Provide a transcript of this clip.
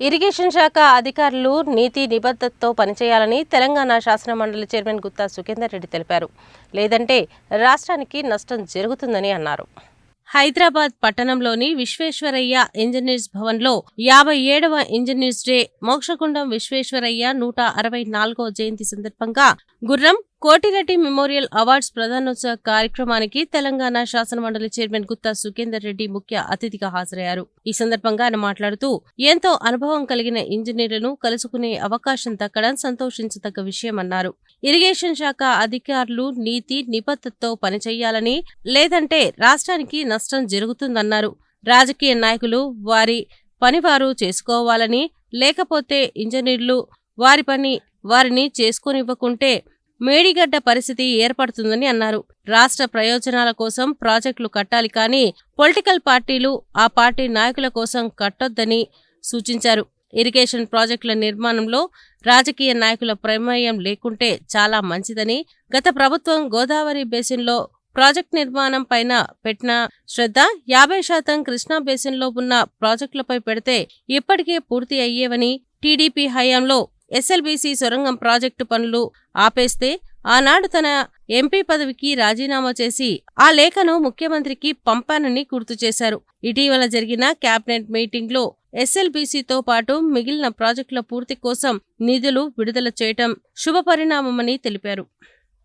Irrigation శాఖ అధికారులు నీతి నిబద్ధతతో పనిచేయాలని తెలంగాణ శాసన మండలి చైర్మన్ గుత్తా సుఖేందర్ రెడ్డి తెలిపారు. లేదంటే రాష్ట్రానికి నష్టం జరుగుతుందని అన్నారు. హైదరాబాద్ పట్టణంలోని విశ్వేశ్వరయ్య ఇంజనీర్స్ భవన్లో యాభై ఏడవ ఇంజనీర్స్ డే మోక్షగుండం విశ్వేశ్వరయ్య నూట అరవై నాలుగో జయంతి సందర్భంగా గుర్రం కోటిరెడ్డి మెమోరియల్ అవార్డ్స్ ప్రధానోత్సవ కార్యక్రమానికి తెలంగాణ శాసనమండలి చైర్మన్ గుత్తా సుఖేందర్ రెడ్డి ముఖ్య అతిథిగా హాజరయ్యారు. ఈ సందర్భంగా ఆయన మాట్లాడుతూ ఎంతో అనుభవం కలిగిన ఇంజనీర్లను కలుసుకునే అవకాశం దక్కడం సంతోషించదగ్గ విషయమన్నారు ఇరిగేషన్ శాఖ అధికారులు నీతి నిబద్ధతతో పనిచేయాలని లేదంటే రాష్ట్రానికి నష్టం జరుగుతుందన్నారు. రాజకీయ నాయకులు వారి పనివారు చేసుకోవాలని లేకపోతే ఇంజనీర్లు వారి పని వారిని చేసుకోనివ్వకుంటే మేడిగడ్డ పరిస్థితి ఏర్పడుతుందని అన్నారు. రాష్ట్ర ప్రయోజనాల కోసం ప్రాజెక్టులు కట్టాలి కానీ పొలిటికల్ పార్టీలు ఆ పార్టీ నాయకుల కోసం కట్టొద్దని సూచించారు. ఇరిగేషన్ ప్రాజెక్టుల నిర్మాణంలో రాజకీయ నాయకుల ప్రమేయం లేకుంటే చాలా మంచిదని గత ప్రభుత్వం గోదావరి బేసిన్లో ప్రాజెక్ట్ నిర్మాణం పైన పెట్టిన శ్రద్ధ యాభై శాతం కృష్ణా బేసిన్లో ఉన్న ప్రాజెక్టులపై పెడితే ఇప్పటికే పూర్తి అయ్యేవని టీడీపీ హయాంలో ఎస్ఎల్బీసీ సొరంగం ప్రాజెక్టు పనులు ఆపేస్తే ఆనాడు తన ఎంపీ పదవికి రాజీనామా చేసి ఆ లేఖను ముఖ్యమంత్రికి పంపానని గుర్తు చేశారు. ఇటీవల జరిగిన కేబినెట్ మీటింగ్లో ఎస్ఎల్బీసీతో పాటు మిగిలిన ప్రాజెక్టుల పూర్తి కోసం నిధులు విడుదల చేయటం శుభపరిణామమని తెలిపారు.